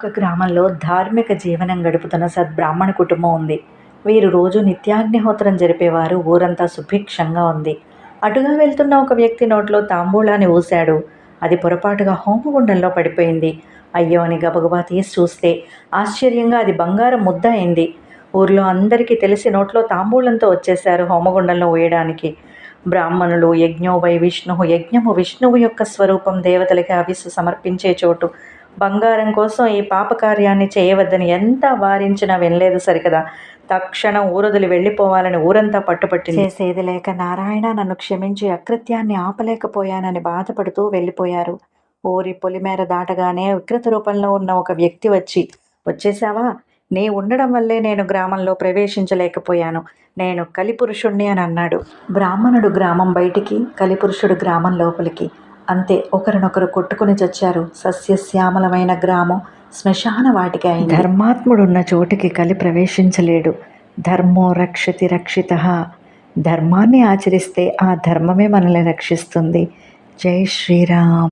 ఒక గ్రామంలో ధార్మిక జీవనం గడుపుతున్న సద్బ్రాహ్మణ కుటుంబం ఉంది. వీరు రోజు నిత్యాగ్నిహోత్రం జరిపేవారు ఊరంతా సుభిక్షంగా ఉంది. అటుగా వెళ్తున్న ఒక వ్యక్తి నోట్లో తాంబూలాన్ని ఊశాడు. అది పొరపాటుగా హోమగుండంలో పడిపోయింది. అయ్యో అని గబగబా తీసి చూస్తే ఆశ్చర్యంగా అది బంగారం ముద్ద అయింది. ఊర్లో అందరికీ తెలిసి నోట్లో తాంబూలంతో వచ్చేశారు హోమగుండంలో వేయడానికి బ్రాహ్మణులు యజ్ఞో వై విష్ణు యజ్ఞము విష్ణువు యొక్క స్వరూపం దేవతలకి అవిస్సు సమర్పించే చోటు బంగారం కోసం ఈ పాపకార్యాన్ని చేయవద్దని ఎంత వారించినా వినలేదు సరికదా. తక్షణం ఊరొదిలి వెళ్ళిపోవాలని ఊరంతా పట్టుపట్టింది. చేసేది లేక నారాయణ నన్ను క్షమించి అకృత్యాన్ని ఆపలేకపోయానని బాధపడుతూ వెళ్ళిపోయారు. ఊరి పొలిమేర దాటగానే వికృత రూపంలో ఉన్న ఒక వ్యక్తి వచ్చి వచ్చేసావా నీ ఉండడం వల్లే నేను గ్రామంలో ప్రవేశించలేకపోయాను. నేను కలిపురుషుణ్ణి అని అన్నాడు. బ్రాహ్మణుడు గ్రామం బయటికి కలిపురుషుడు గ్రామం లోపలికి. అంతే ఒకరినొకరు కొట్టుకుని చచ్చారు. సస్యశ్యామలమైన గ్రామం శ్మశాన వాటికి అయింది. ధర్మాత్ముడున్న చోటికి కలి ప్రవేశించలేడు. ధర్మో రక్షతి రక్షిత. ధర్మాన్ని ఆచరిస్తే ఆ ధర్మమే మనల్ని రక్షిస్తుంది. జై శ్రీరామ్.